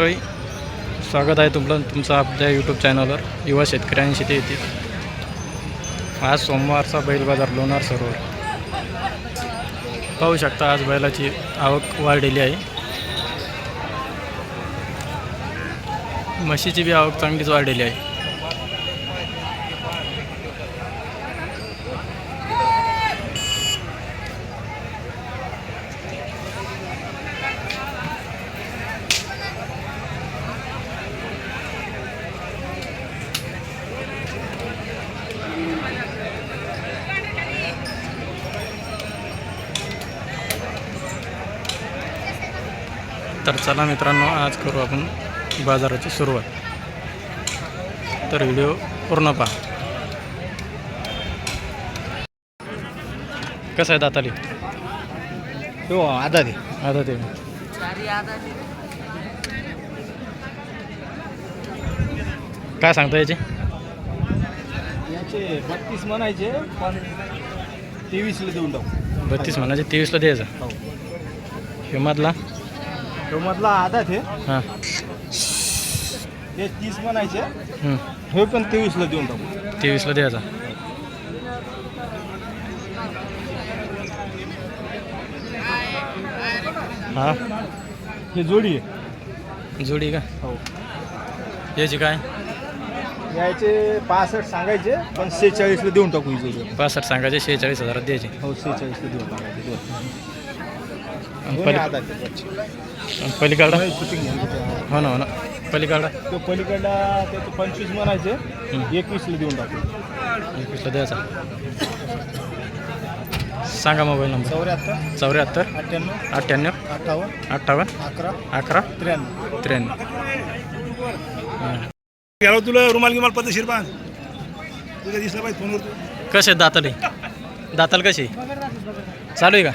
मंडळी स्वागत आहे तुमचं तुमचं आपल्या यूट्यूब चॅनलवर युवा शेतकऱ्यांशी ते येतील. आज सोमवारचा बैल बाजार लोणार सरोवर. पाहू शकता आज बैलाची आवक वाढलेली आहे. म्हशीची बी आवक चांगलीच वाढलेली आहे. तर चला मित्रांनो आज करू आपण बाजाराची सुरुवात. तर व्हिडिओ पूर्ण पहा. कसं आहे दाताली? हो आधा दे आता ते काय सांगता याचे? याचे बत्तीस म्हणायचे पण तेवीसला देऊन टाकू. बत्तीस म्हणाचे तेवीसला द्यायचं. हो. हिमतला तो मधला आधा ते हां. ते तीस म्हणायचे. हं. हे पण तेवीसला देऊन टाकू. तेवीसला द्यायचा हां. हे जोडी आहे. जोडी का? हो. याची काय? याचे पासष्ट सांगायचे पण सेहेचाळीसला देऊन टाकू ही जोडी. पासष्ट सांगायचे शेहेचाळीस हजारात द्यायचे. हो सेहेचाळीसला देऊन टाकायचे दोन आणि दोन्ही पली आधा ते वरचे. आणि पलीकडला. हो ना हो ना. पलीकडला तो पलीकडला त्याचे पंचवीस म्हणायचे. एकवीसला देऊन टाकू. एकवीसला द्यायचा. सांगा मोबाईल नंबर. चौऱ्याहत्तर चौऱ्याहत्तर अठ्ठ्याण्णव अठ्ठ्याण्णव अठ्ठावन्न अठ्ठावन्न अकरा अकरा त्र्याण्णव. त्र्याण्णव. तुला रुमाल गिमाल पद्धतशीर बांध तुझ्या दिसलं पाहिजे फोनवर कसे दाताले? दाताल कशी चालू आहे का?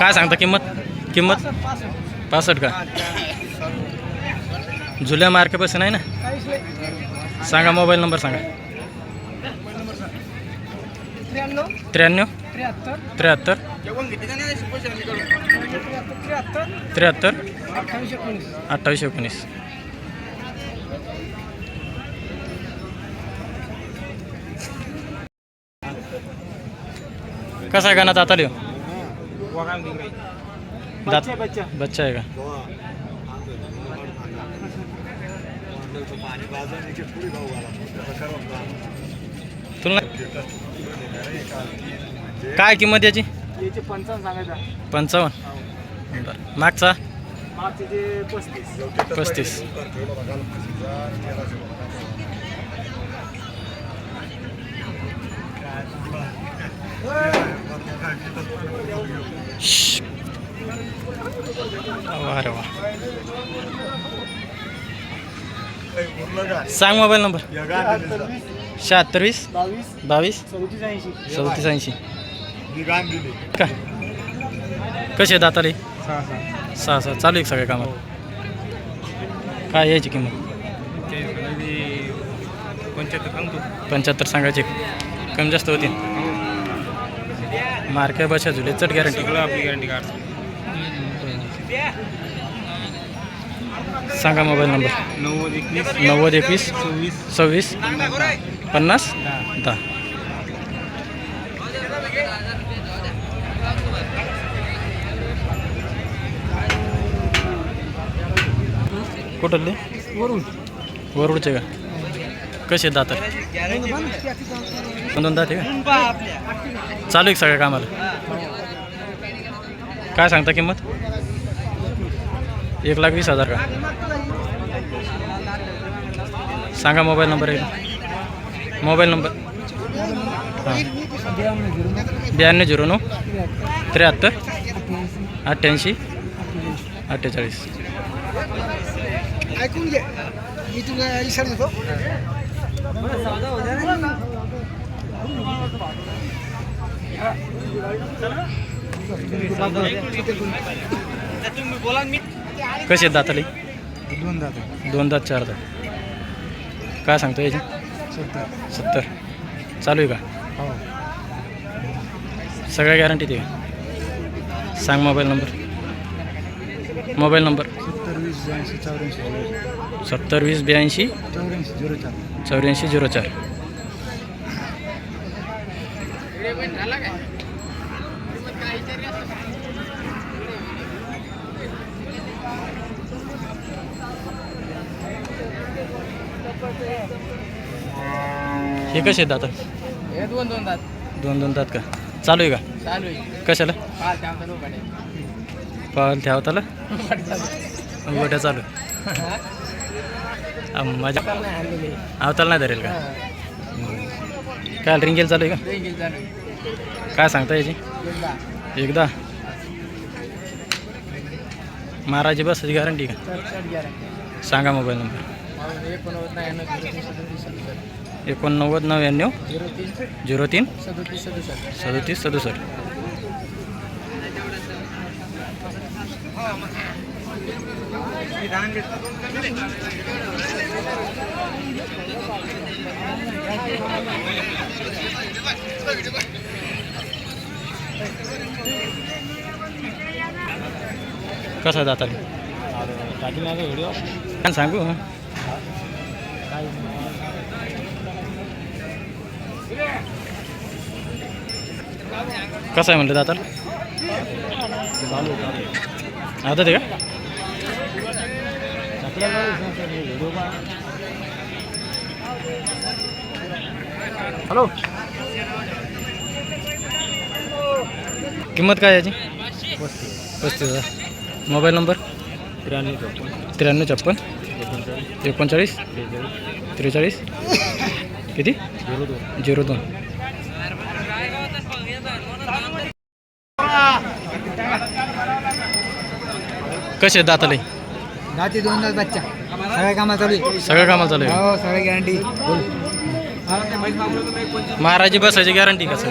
काय सांगता किंमत? किंमत? पासष्ट का? जुल्या मार्केपासून आहे ना? सांगा मोबाईल नंबर सांगा. त्र्याण्णव? त्र्याहत्तर. त्र्याहत्तर? अठ्ठावीस एकोणीस. कसा आहे गाणं? आता लिहो दात बच्चा बच्चा. आहे का? तुला काय किंमत याची? पंचावन्न बरं. मागचा? पस्तीस. वा रे वा. सांग मोबाईल नंबर. शहात्तर वीस बावीस चौतीस ऐंशी. का? कसे दाताले सहा सहा सहा. चालू आहे सगळ्या कामात? काय यायची किंमत? पंच्याहत्तर सांगतो पंच्याहत्तर सांगायचे. कमी जास्त होतील. मार्के बशा झुले चट गॅरंटी आपली गॅरंटी काढतो सांगा मोबाईल नंबर. नव्वद एकवीस. नव्वद एकवीस. सव्वीस. सव्वीस. पन्नास. दहा. कुठले? वरून वरुडचे का? कसे दात दोन दात आहे का? चालू आहे का सगळ्या कामाला? काय सांगता किंमत? एक लाख वीस हजार का? सांगा मोबाईल नंबर आहे मोबाईल नंबर. हां. ब्याण्णव झिरो नऊ त्र्याहत्तर अठ्ठ्याऐंशी अठ्ठेचाळीस. ऐकून घे. मी तुला इशारा देतो कसे आहेत दाताले? दोन दात दोन दात चार दात. काय सांगतो याची? सत्तर. सत्तर. चालू आहे का? हो. सगळ्या गॅरंटी ते का सांग मोबाईल नंबर मोबाईल नंबर सत्तर वीस ब्याऐंशी चौऱ्याऐंशी. सत्तर वीस ब्याऐंशी चौऱ्याऐंशी झिरो चार. चौऱ्याऐंशी झिरो चार. हे कसे आहेत दाता? हे दोन दोन दात. दोन दोन दात का? चालू आहे का? चालू आहे. कशाला? त्या आमचा पाल ठेवताला? गोट्या चालू. आ, माझ्या आवताला नाही धरेल का? काय रिंगेल चालू आहे चालू आहे. का काय सांगता याची? एकदा. एकदा? महाराजी बसाची गॅरंटी का? चढ सांगा मोबाईल नंबर एकोणनव्वद नव्याण्णव झिरो तीन सदोतीस सदुसष्ट. सदोतीस सदुसष्ट. कसं जाता सांगू कसं आहे म्हणलं दाताल आता ते का? हॅलो. किंमत काय याची? पस्तीस. हजार. Mobile number? त्र्याण्णव छप्पन एकोणचाळीस? त्रेचाळीस? किती? झिरो दोन. कसे आहेत दाताले? दाती दोन दात बच्चा. सगळ्या कामात चालू आहे. सगळं कामाला चालू आहे? हो सगळ्या गॅरंटी महाराजी बसायची गॅरंटी का सर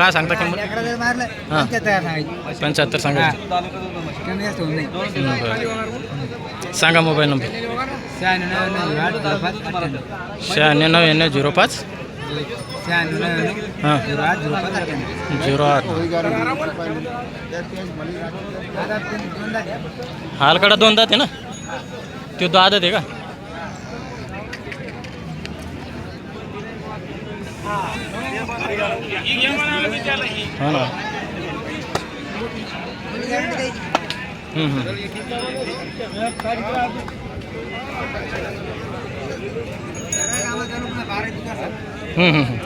काय सांगता किंमत? मारलं हां. पंच्याहत्तर सांगायची. पंच्याहत्तर सांगायची कमी जास्त होऊन नाही बरं. सांगा मोबाईल नंबर. शहाण्णव नव्याण्णव आठ झिरो पाच. अठ्ठ्याण्णव शहाण्णव नव्याण्णव झिरो पाच शहाण्णव नव्याण्णव हां. झिरो आठ झिरो पाच अठ्ठ्याण्णव. झिरो आठ. आता तीन दोन दात आहे. हालकडा दोन दात आहे ना? ते दो आदत आहे का? ಹಾಂ ಹ್ಞೂ ಹ್ಞೂ ಹ್ಞೂ ಹ್ಞೂ ಹ್ಞೂ